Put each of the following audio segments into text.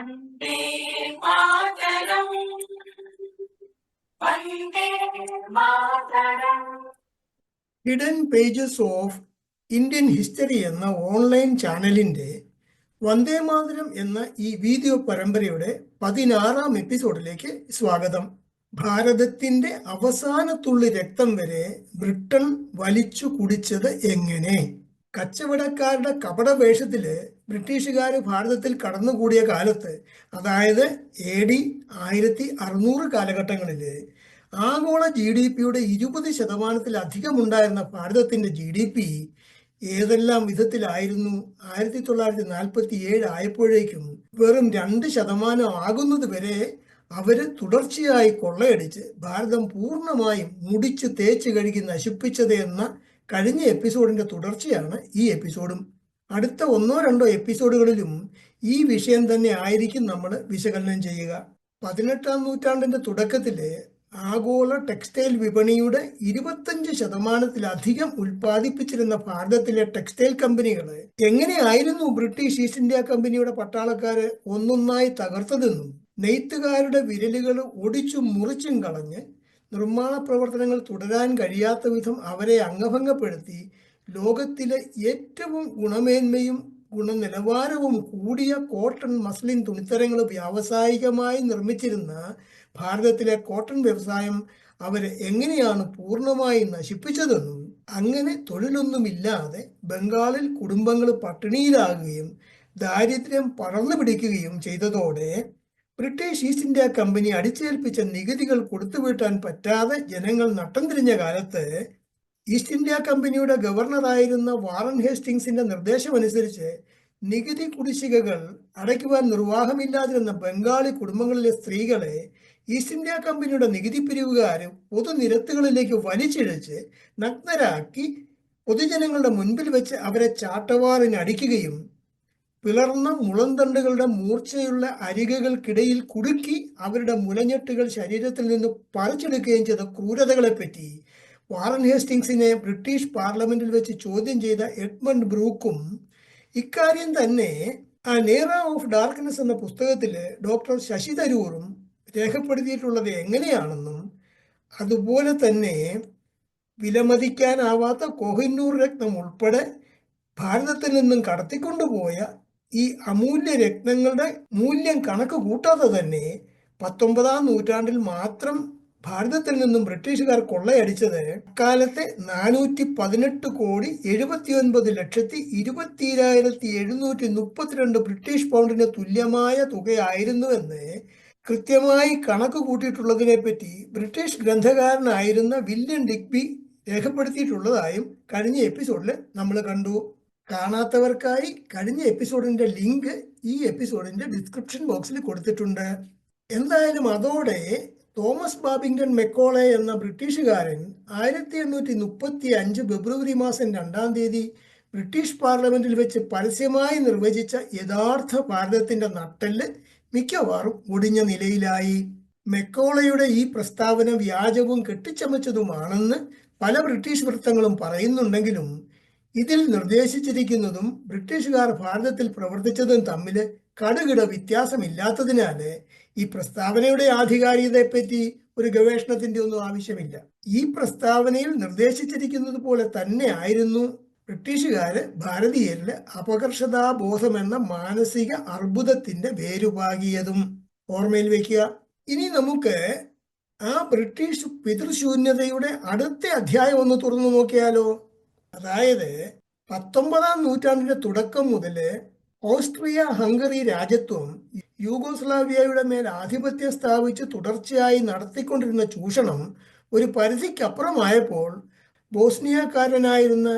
Vande Mataram. Mataram. Hidden pages of Indian history എന്ന online ചാനലിന്റെ വന്ദേ വന്ദേമാതരം എന്ന ഈ വീഡിയോ പരമ്പരയുടെ പതിനാറാം എപ്പിസോഡിലേക്ക് സ്വാഗതം. ഭാരതത്തിന്റെ അവസാനത്തുള്ളി രക്തം വരെ ബ്രിട്ടൻ വലിച്ചു കുടിച്ചത് എങ്ങനെ? കച്ചവടക്കാരുടെ കപട വേഷത്തിൽ ബ്രിട്ടീഷുകാർ ഭാരതത്തിൽ കടന്നുകൂടിയ കാലത്ത് അതായത് എ ഡി ആയിരത്തി അറുന്നൂറ് കാലഘട്ടങ്ങളിൽ ആഗോള ജി ഡി പിയുടെ ഇരുപത് ശതമാനത്തിലധികം ഉണ്ടായിരുന്ന ഭാരതത്തിന്റെ ജി ഡി പി ഏതെല്ലാം വിധത്തിലായിരുന്നു? ആയിരത്തി തൊള്ളായിരത്തി നാൽപ്പത്തി ഏഴ് ആയപ്പോഴേക്കും വെറും രണ്ട് ശതമാനം ആകുന്നത് വരെ അവർ തുടർച്ചയായി കൊള്ളയടിച്ച് ഭാരതം പൂർണമായും മുടിച്ച് തേച്ച് കഴുകി നശിപ്പിച്ചത് എന്ന കഴിഞ്ഞ എപ്പിസോഡിന്റെ തുടർച്ചയാണ് ഈ എപ്പിസോഡും. അടുത്ത ഒന്നോ രണ്ടോ എപ്പിസോഡുകളിലും ഈ വിഷയം തന്നെ ആയിരിക്കും നമ്മൾ വിശകലനം ചെയ്യുക. പതിനെട്ടാം നൂറ്റാണ്ടിന്റെ തുടക്കത്തിൽ ആഗോള ടെക്സ്റ്റൈൽ വിപണിയുടെ ഇരുപത്തഞ്ച് ശതമാനത്തിലധികം ഉൽപ്പാദിപ്പിച്ചിരുന്ന ഭാരതത്തിലെ ടെക്സ്റ്റൈൽ കമ്പനികൾ എങ്ങനെയായിരുന്നു ബ്രിട്ടീഷ് ഈസ്റ്റ് ഇന്ത്യ കമ്പനിയുടെ പട്ടാളക്കാര് ഒന്നൊന്നായി തകർത്തതെന്നും നെയ്ത്തുകാരുടെ വിരലുകൾ ഒടിച്ചും മുറിച്ചും കളഞ്ഞ് നിർമ്മാണ പ്രവർത്തനങ്ങൾ തുടരാൻ കഴിയാത്ത വിധം അവരെ അംഗഭംഗപ്പെടുത്തി ലോകത്തിലെ ഏറ്റവും ഗുണമേന്മയും ഗുണനിലവാരവും കൂടിയ കോട്ടൺ മസ്ലിൻ തുണിത്തരങ്ങൾ വ്യാവസായികമായി നിർമ്മിച്ചിരുന്ന ഭാരതത്തിലെ കോട്ടൺ വ്യവസായം അവരെ എങ്ങനെയാണ് പൂർണമായി നശിപ്പിച്ചതെന്നും അങ്ങനെ തൊഴിലൊന്നുമില്ലാതെ ബംഗാളിൽ കുടുംബങ്ങൾ പട്ടിണിയിലാകുകയും ദാരിദ്ര്യം പടർന്നു പിടിക്കുകയും ചെയ്തതോടെ ബ്രിട്ടീഷ് ഈസ്റ്റ് ഇന്ത്യ കമ്പനി അടിച്ചേൽപ്പിച്ച നികുതികൾ കൊടുത്തുവീട്ടാൻ പറ്റാതെ ജനങ്ങൾ നട്ടം തിരിഞ്ഞ കാലത്ത് ഈസ്റ്റ് ഇന്ത്യ കമ്പനിയുടെ ഗവർണറായിരുന്ന വാറൻ ഹേസ്റ്റിങ്സിന്റെ നിർദ്ദേശമനുസരിച്ച് നികുതി കുടിശ്ശികകൾ അടയ്ക്കുവാൻ നിർവാഹമില്ലാതിരുന്ന ബംഗാളി കുടുംബങ്ങളിലെ സ്ത്രീകളെ ഈസ്റ്റ് ഇന്ത്യ കമ്പനിയുടെ നികുതി പിരിവുകാർ പൊതുനിരത്തുകളിലേക്ക് വലിച്ചിഴച്ച് നഗ്നരാക്കി പൊതുജനങ്ങളുടെ മുൻപിൽ വെച്ച് അവരെ ചാട്ടവാറിന് അടിക്കുകയും പിളർന്ന മുളന്തണ്ടുകളുടെ മൂർച്ചയുള്ള അരികകൾക്കിടയിൽ കുടുക്കി അവരുടെ മുലഞ്ഞെട്ടുകൾ ശരീരത്തിൽ നിന്ന് പറിച്ചെടുക്കുകയും ചെയ്ത ക്രൂരതകളെപ്പറ്റി വാറൻ ഹേസ്റ്റിങ്സിനെ ബ്രിട്ടീഷ് പാർലമെന്റിൽ വെച്ച് ചോദ്യം ചെയ്ത എഡ്മണ്ട് ബ്രൂക്കും ഇക്കാര്യം തന്നെ ആ നേറ ഓഫ് ഡാർക്ക്നെസ് എന്ന പുസ്തകത്തിൽ ഡോക്ടർ ശശി തരൂറും രേഖപ്പെടുത്തിയിട്ടുള്ളത് എങ്ങനെയാണെന്നും അതുപോലെ തന്നെ വിലമതിക്കാനാവാത്ത കോഹിന്നൂർ രത്നം ഉൾപ്പെടെ ഭാരതത്തിൽ നിന്നും കടത്തിക്കൊണ്ടുപോയ ഈ അമൂല്യ രത്നങ്ങളുടെ മൂല്യം കണക്ക് കൂട്ടാതെ തന്നെ പത്തൊമ്പതാം നൂറ്റാണ്ടിൽ മാത്രം ഭാരതത്തിൽ നിന്നും ബ്രിട്ടീഷുകാർ കൊള്ളയടിച്ചത് അക്കാലത്തെ നാനൂറ്റി പതിനെട്ട് കോടി എഴുപത്തി ഒൻപത് ലക്ഷത്തി ഇരുപത്തിരായിരത്തി എഴുന്നൂറ്റി മുപ്പത്തിരണ്ട് ബ്രിട്ടീഷ് പൗണ്ടിന് തുല്യമായ തുകയായിരുന്നുവെന്ന് കൃത്യമായി കണക്ക് കൂട്ടിയിട്ടുള്ളതിനെ പറ്റി ബ്രിട്ടീഷ് ഗ്രന്ഥകാരനായിരുന്ന വില്യം ഡിഗ്ബി രേഖപ്പെടുത്തിയിട്ടുള്ളതായും കഴിഞ്ഞ എപ്പിസോഡിൽ നമ്മൾ കണ്ടു. കാണാത്തവർക്കായി കഴിഞ്ഞ എപ്പിസോഡിന്റെ ലിങ്ക് ഈ എപ്പിസോഡിന്റെ ഡിസ്ക്രിപ്ഷൻ ബോക്സിൽ കൊടുത്തിട്ടുണ്ട്. എന്തായാലും അതോടെ തോമസ് ബാബിംഗ്ടൺ മെക്കോളെ എന്ന ബ്രിട്ടീഷുകാരൻ ആയിരത്തി എണ്ണൂറ്റി മുപ്പത്തി അഞ്ച് ഫെബ്രുവരി മാസം രണ്ടാം തീയതി ബ്രിട്ടീഷ് പാർലമെന്റിൽ വെച്ച് പരസ്യമായി നിർവചിച്ച യഥാർത്ഥ ഭാരതത്തിന്റെ നട്ടെല്ല് മിക്കവാറും ഒടിഞ്ഞ നിലയിലായി. മെക്കോളയുടെ ഈ പ്രസ്താവന വ്യാജവും കെട്ടിച്ചമച്ചതുമാണെന്ന് പല ബ്രിട്ടീഷ് വൃത്തങ്ങളും പറയുന്നുണ്ടെങ്കിലും ഇതിൽ നിർദ്ദേശിച്ചിരിക്കുന്നതും ബ്രിട്ടീഷുകാർ ഭാരതത്തിൽ പ്രവർത്തിച്ചതും തമ്മിൽ കടുകിട വ്യത്യാസമില്ലാത്തതിനാല് ഈ പ്രസ്താവനയുടെ ആധികാരികതയെപ്പറ്റി ഒരു ഗവേഷണത്തിന്റെ ഒന്നും ആവശ്യമില്ല. ഈ പ്രസ്താവനയിൽ നിർദ്ദേശിച്ചിരിക്കുന്നത് പോലെ തന്നെ ആയിരുന്നു ബ്രിട്ടീഷുകാര് ഭാരതീയരിൽ അപകർഷതാബോധം എന്ന മാനസിക അർബുദത്തിന്റെ വേരുപാകിയതും. ഓർമ്മയിൽ വെക്കുക. ഇനി നമുക്ക് ആ ബ്രിട്ടീഷ് പിതൃശൂന്യതയുടെ അടുത്ത അധ്യായം ഒന്ന് തുറന്നു നോക്കിയാലോ. അതായത് പത്തൊമ്പതാം നൂറ്റാണ്ടിന്റെ തുടക്കം മുതൽ ഓസ്ട്രിയ ഹംഗറി രാജ്യത്വം യൂഗോസ്ലാവിയയുടെ മേൽ ആധിപത്യം സ്ഥാപിച്ച് തുടർച്ചയായി നടത്തിക്കൊണ്ടിരുന്ന ചൂഷണം ഒരു പരിധിക്കപ്പുറമായപ്പോൾ ബോസ്നിയക്കാരനായിരുന്ന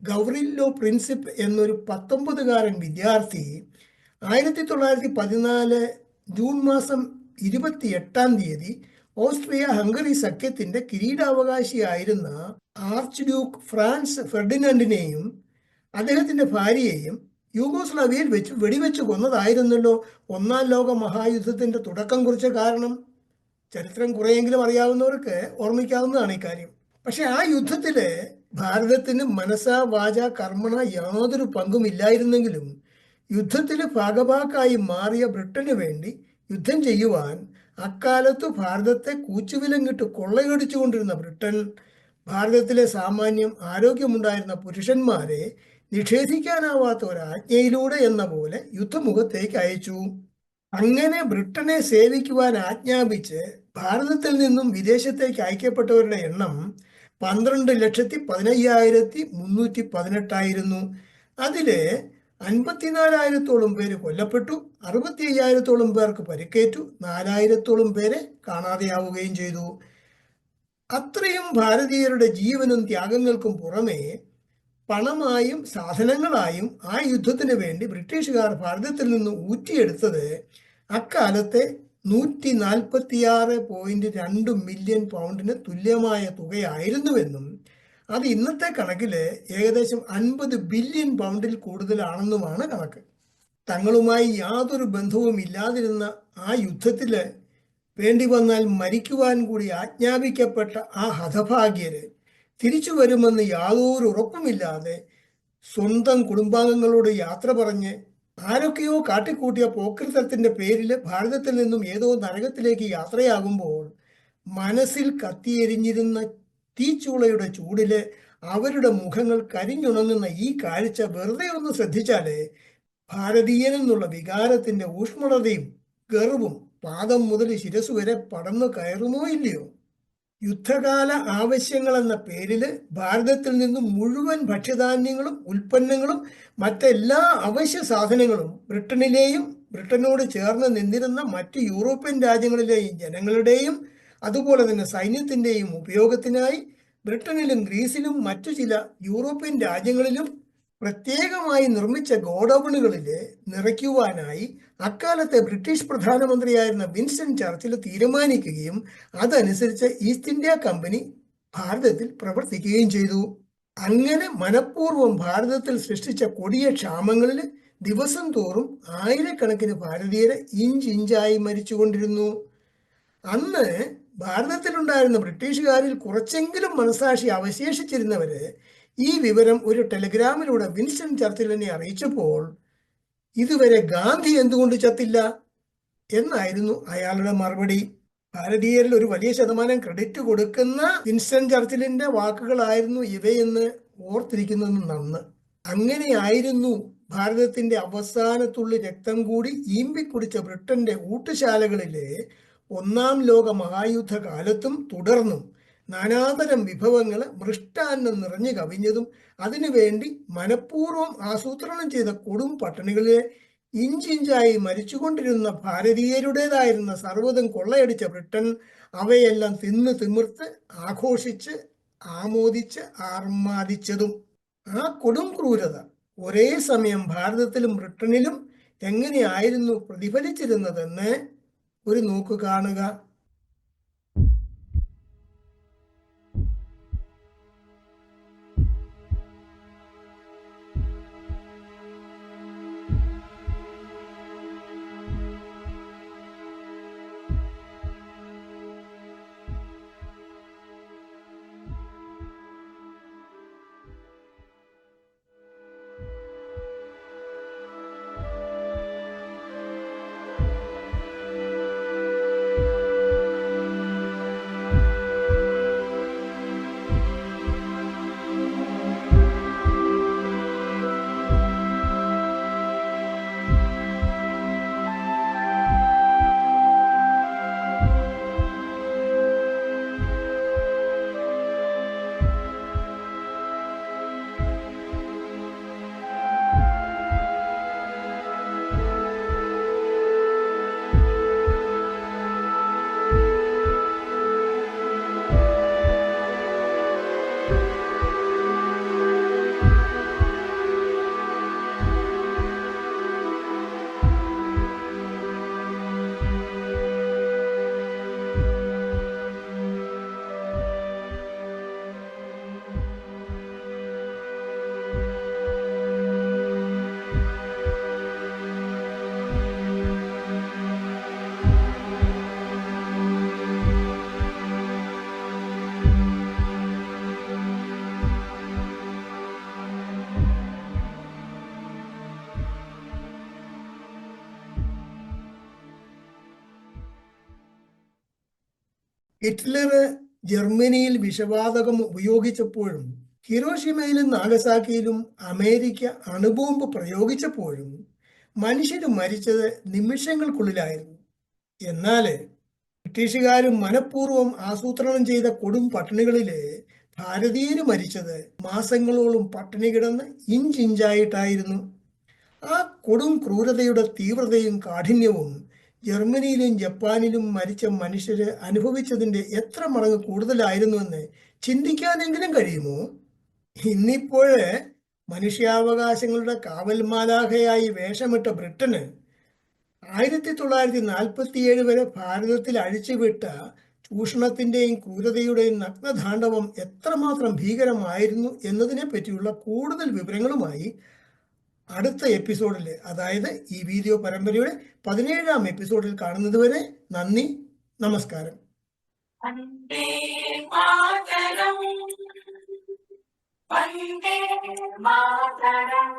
ഗൗറില്ലോ പ്രിൻസിപ്പ് എന്നൊരു പത്തൊമ്പതുകാരൻ വിദ്യാർത്ഥി ആയിരത്തി തൊള്ളായിരത്തി പതിനാല് ജൂൺ മാസം ഇരുപത്തി എട്ടാം തീയതി ഓസ്ട്രിയ ഹംഗറി സഖ്യത്തിന്റെ കിരീടാവകാശിയായിരുന്ന ആർച്ച് ഡ്യൂക്ക് ഫ്രാൻസ് ഫെർഡിനാൻഡിനെയും അദ്ദേഹത്തിന്റെ ഭാര്യയെയും യൂഗോസ്ലാവിയയിൽ വെച്ച് വെടിവെച്ച് കൊന്നതായിരുന്നല്ലോ ഒന്നാം ലോക മഹായുദ്ധത്തിന്റെ തുടക്കം കുറിച്ച കാരണം. ചരിത്രം കുറേയെങ്കിലും അറിയാവുന്നവർക്ക് ഓർമ്മിക്കാവുന്നതാണ് ഇക്കാര്യം. പക്ഷേ ആ യുദ്ധത്തിൽ ഭാരതത്തിന് മനസ്സ വാച കർമ്മണ യാതൊരു പങ്കുമില്ലായിരുന്നെങ്കിലും യുദ്ധത്തിൽ ഭാഗഭാക്കായി മാറിയ ബ്രിട്ടന് വേണ്ടി യുദ്ധം ചെയ്യുവാൻ അക്കാലത്ത് ഭാരതത്തെ കൂച്ചുവിലങ്ങിട്ട് കൊള്ളയടിച്ചുകൊണ്ടിരുന്ന ബ്രിട്ടൻ ഭാരതത്തിലെ സാമാന്യം ആരോഗ്യമുണ്ടായിരുന്ന പുരുഷന്മാരെ നിഷേധിക്കാനാവാത്ത ഒരാജ്ഞയിലൂടെ എന്ന പോലെ യുദ്ധമുഖത്തേക്ക് അയച്ചു. അങ്ങനെ ബ്രിട്ടനെ സേവിക്കുവാൻ ആജ്ഞാപിച്ച് ഭാരതത്തിൽ നിന്നും വിദേശത്തേക്ക് അയക്കപ്പെട്ടവരുടെ എണ്ണം പന്ത്രണ്ട് ലക്ഷത്തി പതിനയ്യായിരത്തി മുന്നൂറ്റി പതിനെട്ടായിരുന്നു. അതിൽ അൻപത്തിനാലായിരത്തോളം പേര് കൊല്ലപ്പെട്ടു അറുപത്തി അയ്യായിരത്തോളം പേർക്ക് പരിക്കേറ്റു നാലായിരത്തോളം പേരെ കാണാതെയാവുകയും ചെയ്തു. അത്രയും ഭാരതീയരുടെ ജീവനും ത്യാഗങ്ങൾക്കും പുറമെ പണമായും സാധനങ്ങളായും ആ യുദ്ധത്തിന് വേണ്ടി ബ്രിട്ടീഷുകാർ ഭാരതത്തിൽ നിന്ന് ഊറ്റിയെടുത്തത് അക്കാലത്തെ നൂറ്റി നാൽപ്പത്തിയാറ് പോയിന്റ് രണ്ട് മില്യൺ പൗണ്ടിന് തുല്യമായ തുകയായിരുന്നുവെന്നും അത് ഇന്നത്തെ കണക്കിൽ ഏകദേശം അൻപത് ബില്യൺ പൗണ്ടിൽ കൂടുതലാണെന്നുമാണ് കണക്ക്. തങ്ങളുമായി യാതൊരു ബന്ധവും ഇല്ലാതിരുന്ന ആ യുദ്ധത്തിൽ വേണ്ടി വന്നാൽ മരിക്കുവാൻ കൂടി ആജ്ഞാപിക്കപ്പെട്ട ആ ഹതഭാഗ്യര് തിരിച്ചു വരുമെന്ന് യാതൊരു ഉറപ്പുമില്ലാതെ സ്വന്തം കുടുംബാംഗങ്ങളോട് യാത്ര പറഞ്ഞ് ആരൊക്കെയോ കാട്ടിക്കൂട്ടിയ പോക്കൃതത്തിന്റെ പേരിൽ ഭാരതത്തിൽ നിന്നും ഏതോ നരകത്തിലേക്ക് യാത്രയാകുമ്പോൾ മനസ്സിൽ കത്തിയെരിഞ്ഞിരുന്ന തീച്ചൂളയുടെ ചൂടിൽ അവരുടെ മുഖങ്ങൾ കരിഞ്ഞുണങ്ങുന്ന ഈ കാഴ്ച വെറുതെ ഒന്ന് ശ്രദ്ധിച്ചാലേ ഭാരതീയനെന്നുള്ള വികാരത്തിന്റെ ഊഷ്മളതയും ഗർവും പാദം മുതൽ ശിരസ് വരെ പടന്നു കയറുമോ ഇല്ലയോ? യുദ്ധകാല ആവശ്യങ്ങൾ എന്ന പേരിൽ ഭാരതത്തിൽ നിന്നും മുഴുവൻ ഭക്ഷ്യധാന്യങ്ങളും ഉൽപ്പന്നങ്ങളും മറ്റെല്ലാ അവശ്യ സാധനങ്ങളും ബ്രിട്ടനിലെയും ബ്രിട്ടനോട് ചേർന്ന് നിന്നിരുന്ന മറ്റ് യൂറോപ്യൻ രാജ്യങ്ങളിലെയും ജനങ്ങളുടെയും അതുപോലെ തന്നെ സൈന്യത്തിന്റെയും ഉപയോഗത്തിനായി ബ്രിട്ടനിലും ഗ്രീസിലും മറ്റു ചില യൂറോപ്യൻ രാജ്യങ്ങളിലും പ്രത്യേകമായി നിർമ്മിച്ച ഗോഡൌണുകളിൽ നിറയ്ക്കുവാനായി അക്കാലത്തെ ബ്രിട്ടീഷ് പ്രധാനമന്ത്രിയായിരുന്ന വിൻസ്റ്റൺ ചർച്ചിൽ തീരുമാനിക്കുകയും അതനുസരിച്ച് ഈസ്റ്റ് ഇന്ത്യ കമ്പനി ഭാരതത്തിൽ പ്രവർത്തിക്കുകയും ചെയ്തു. അങ്ങനെ മനഃപൂർവം ഭാരതത്തിൽ സൃഷ്ടിച്ച കൊടിയ ക്ഷാമങ്ങളിൽ ദിവസം തോറും ആയിരക്കണക്കിന് ഭാരതീയരെ ഇഞ്ചിഞ്ചായി മരിച്ചുകൊണ്ടിരുന്നു. അന്ന് ഭാരതത്തിലുണ്ടായിരുന്ന ബ്രിട്ടീഷുകാരിൽ കുറച്ചെങ്കിലും മനസാക്ഷി അവശേഷിച്ചിരുന്നവര് ഈ വിവരം ഒരു ടെലിഗ്രാമിലൂടെ വിൻസ്റ്റൺ ചർച്ചിലിനെ അറിയിച്ചപ്പോൾ ഇതുവരെ ഗാന്ധി എന്തുകൊണ്ട് ചത്തില്ല എന്നായിരുന്നു അയാളുടെ മറുപടി. ഭാരതീയരിൽ ഒരു വലിയ ശതമാനം ക്രെഡിറ്റ് കൊടുക്കുന്ന വിൻസ്റ്റൺ ചർച്ചിലിന്റെ വാക്കുകളായിരുന്നു ഇവയെന്ന് ഓർത്തിരിക്കുന്നത് നന്ന്. അങ്ങനെയായിരുന്നു ഭാരതത്തിന്റെ അവസാനത്തുള്ളി രക്തം കൂടി ഈമ്പിക്കുടിച്ച ബ്രിട്ടന്റെ ഊട്ടുശാലകളിലെ ഒന്നാം ലോക മഹായുദ്ധ കാലത്തും തുടർന്നും നാനാതരം വിഭവങ്ങൾ മൃഷ്ടാന്നം നിറഞ്ഞു കവിഞ്ഞതും അതിനുവേണ്ടി മനഃപൂർവം ആസൂത്രണം ചെയ്ത കൊടും പട്ടണികളിലെ ഇഞ്ചിഞ്ചായി മരിച്ചുകൊണ്ടിരുന്ന ഭാരതീയരുടേതായിരുന്ന സർവതും കൊള്ളയടിച്ച ബ്രിട്ടൻ അവയെല്ലാം തിന്ന് തിമിർത്ത് ആഘോഷിച്ച് ആമോദിച്ച് ആർമാദിച്ചതും. ആ കൊടും ക്രൂരത ഒരേ സമയം ഭാരതത്തിലും ബ്രിട്ടനിലും എങ്ങനെയായിരുന്നു പ്രതിഫലിച്ചിരുന്നതെന്ന് ഒരു നോക്ക് കാണുക. ഹിറ്റ്ലർ ജർമ്മനിയിൽ വിഷവാതകം ഉപയോഗിച്ചപ്പോഴും ഹിരോഷിമയിലും നാഗസാക്കിയിലും അമേരിക്ക അണുബോംബ് പ്രയോഗിച്ചപ്പോഴും മനുഷ്യർ മരിച്ചത് നിമിഷങ്ങൾക്കുള്ളിലായിരുന്നു. എന്നാൽ ബ്രിട്ടീഷുകാരും മനഃപൂർവം ആസൂത്രണം ചെയ്ത കൊടും പട്ടിണികളിൽ ഭാരതീയര് മരിച്ചത് മാസങ്ങളോളം പട്ടിണി കിടന്ന് ഇഞ്ചിഞ്ചായിട്ടായിരുന്നു. ആ കൊടും ക്രൂരതയുടെ തീവ്രതയും കാഠിന്യവും ജർമ്മനിയിലും ജപ്പാനിലും മരിച്ച മനുഷ്യര് അനുഭവിച്ചതിന്റെ എത്ര മടങ്ങ് കൂടുതലായിരുന്നുവെന്ന് ചിന്തിക്കാനെങ്കിലും കഴിയുമോ? ഇന്നിപ്പോൾ മനുഷ്യാവകാശങ്ങളുടെ കാവൽമാലാഖയായി വേഷമിട്ട ബ്രിട്ടന് ആയിരത്തി തൊള്ളായിരത്തി നാൽപ്പത്തിയേഴ് വരെ ഭാരതത്തിൽ അഴിച്ചുവിട്ട ചൂഷണത്തിന്റെയും ക്രൂരതയുടെയും നഗ്നതാണ്ഡവം എത്രമാത്രം ഭീകരമായിരുന്നു എന്നതിനെ പറ്റിയുള്ള കൂടുതൽ വിവരങ്ങളുമായി അടുത്ത എപ്പിസോഡിൽ അതായത് ഈ വീഡിയോ പരമ്പരയുടെ പതിനേഴാം എപ്പിസോഡിൽ കാണുന്നത് വരെ നന്ദി നമസ്കാരം. മാതരം.